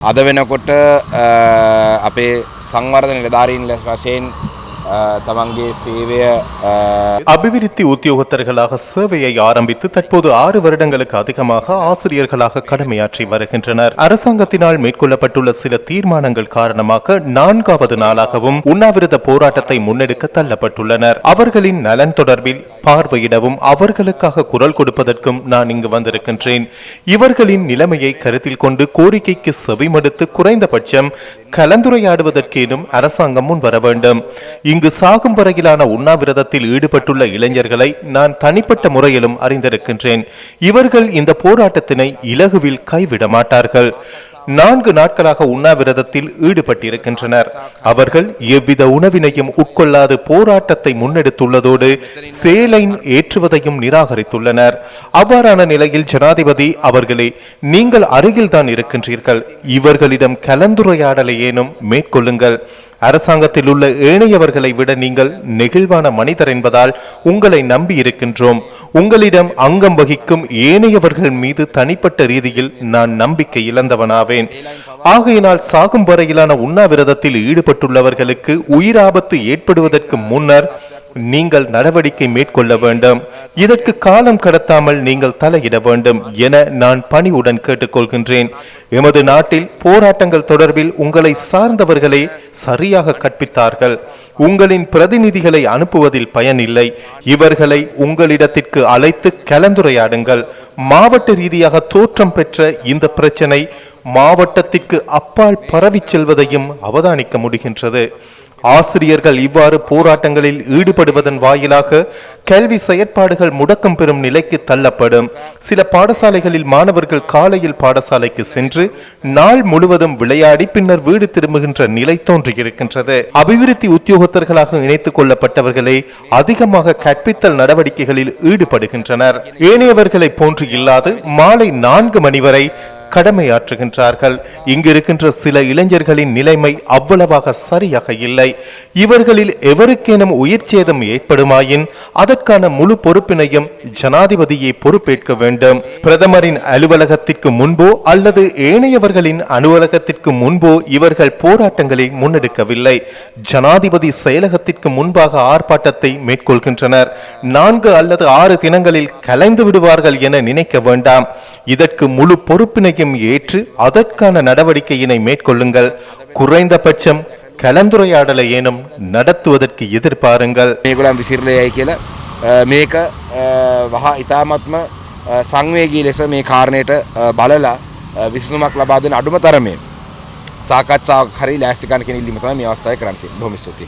අද වෙනකොට අ, අපේ සංවර්ධන නිලධාරීන් ලෙස වශයෙන් අ, තමන්ගේ සේවය අ, அபிவிருத்தி உத்தியோகத்தர்களாக சேவையை ஆரம்பித்து தற்போது ஆறு வருடங்களுக்கு அதிகமாக ஆசிரியர்களாக கடமையாற்றி வருகின்றனர் அரசாங்கத்தினால் மேற்கொள்ளப்பட்டுள்ள சில தீர்மானங்கள் காரணமாக நான்காவது நாளாகவும் உண்ணாவிரத போராட்டத்தை முன்னெடுக்க தள்ளப்பட்டுள்ளனர் அவர்களின் நலன் தொடர்பில் பார்வையிடவும் அவர்களுக்காக குரல் கொடுப்பதற்கும் நான் இங்கு வந்திருக்கின்றேன் இவர்களின் நிலைமையை கருத்தில் கொண்டு கோரிக்கைக்கு செவிமடுத்து குறைந்தபட்சம் கலந்துரையாடுவதற்கேனும் அரசாங்கம் முன் வர வேண்டும் இங்கு சாகும் வரையிலான உண்ணாவிரதத்தில் ஈடுபட்டுள்ள இளைஞர்களை நான் தனிப்பட்ட முறையிலும் அறிந்திருக்கின்றேன். இவர்கள் இந்த போராட்டத்தினை இலகுவில் கைவிட மாட்டார்கள் நான்கு நாட்களாக உண்ணாவிரதத்தில் ஈடுபட்டிருக்கின்றனர். அவர்கள் எவ்வித உணவினையும் உட்கொள்ளாது போராட்டத்தை முன்னெடுத்துள்ளதோடு சேலைன் ஏற்றுவதையும் நிராகரித்துள்ளனர். அவ்வாறான நிலையில் ஜனாதிபதி அவர்களே நீங்கள் அருகில்தான் இருக்கின்றீர்கள். இவர்களிடம் கலந்துரையாடலை ஏனும் மேற்கொள்ளுங்கள். அரசாங்கத்தில் உள்ள ஏனையவர்களை விட நீங்கள் நெகிழ்வான மனிதர் என்பதால் உங்களை நம்பி இருக்கின்றோம். உங்களிடம் அங்கம் வகிக்கும் ஏனையவர்கள் மீது தனிப்பட்ட ரீதியில் நான் நம்பிக்கை இழந்தவனாவேன். ஆகையினால் சாகும் வரையிலான உண்ணாவிரதத்தில் ஈடுபட்டுள்ளவர்களுக்கு உயிராபத்து ஏற்படுவதற்கு முன்னர் நீங்கள் நடவடிக்கை மேற்கொள்ள வேண்டும். இதற்கு காலம் கடத்தாமல் நீங்கள் தலையிட வேண்டும் என நான் பணிவுடன் கேட்டுக்கொள்கின்றேன். எமது நாட்டில் போராட்டங்கள் தொடர்பில் உங்களை சார்ந்தவர்களே சரியாக கற்பித்தார்கள். உங்களின் பிரதிநிதிகளை அனுப்புவதில் பயனில்லை. இவர்களை உங்களிடத்திற்கு அழைத்து கலந்துரையாடுங்கள். மாவட்ட ரீதியாக தோற்றம் பெற்ற இந்த பிரச்சனை மாவட்டத்திற்கு அப்பால் பரவிச் செல்வதையும் அவதானிக்க முடிகின்றது. ஆசிரியர்கள் இவ்வாறு போராட்டங்களில் ஈடுபடுவதன் வாயிலாக கல்வி செயற்பாடுகள் முடக்கம் பெறும் நிலைக்கு தள்ளப்படும். சில பாடசாலைகளில் மாணவர்கள் காலையில் பாடசாலைக்கு சென்று நாள் முழுவதும் விளையாடி பின்னர் வீடு திரும்புகின்ற நிலை தோன்றியிருக்கின்றது. அபிவிருத்தி உத்தியோகத்தர்களாக இணைத்துக் கொள்ளப்பட்டவர்களே அதிகமாக கற்பித்தல் நடவடிக்கைகளில் ஈடுபடுகின்றனர். ஏனையவர்களை போன்று இல்லாது மாலை நான்கு மணி வரை கடமையாற்றுகின்றார்கள். இங்கு இருக்கின்ற சில இளைஞர்களின் நிலைமை அவ்வளவாக சரியாக இல்லை. இவர்களில் எவருக்கேனும் உயிர் சேதம் ஏற்படுமாயின் அதற்கான முழு பொறுப்பினையும் ஜனாதிபதியை பொறுப்பேற்க வேண்டும். பிரதமரின் அலுவலகத்திற்கு முன்போ அல்லது ஏனையவர்களின் அலுவலகத்திற்கு முன்போ இவர்கள் போராட்டங்களை முன்னெடுக்கவில்லை. ஜனாதிபதி செயலகத்திற்கு முன்பாக ஆர்ப்பாட்டத்தை மேற்கொள்கின்றனர். நான்கு அல்லது ஆறு தினங்களில் கலைந்து விடுவார்கள் என நினைக்க வேண்டாம். இதற்கு முழு பொறுப்பினையும் ஏற்று அதற்கான நடவடிக்கையினை மேற்கொள்ளுங்கள் குறைந்தபட்சம் கலந்துரையாடலை ஏனும் நடத்துவதற்கு எதிர்பாருங்கள் මේගොලන් විසිරලයයි කියලා අ, මේක අ, වහ ඉතාමත්ම අ, සංවේගී ලෙස මේ කාරණයට අ, බලලා අ, විසඳුමක් ලබා දෙන අඩුම තරමේ සාකච්ඡාවක් හරි ලෑස්තිකන් කෙන ඉල්ලීම තමයි මේ අවස්ථාවේ කරන්න තියෙන්නේ. බොහොම ස්තුතියි.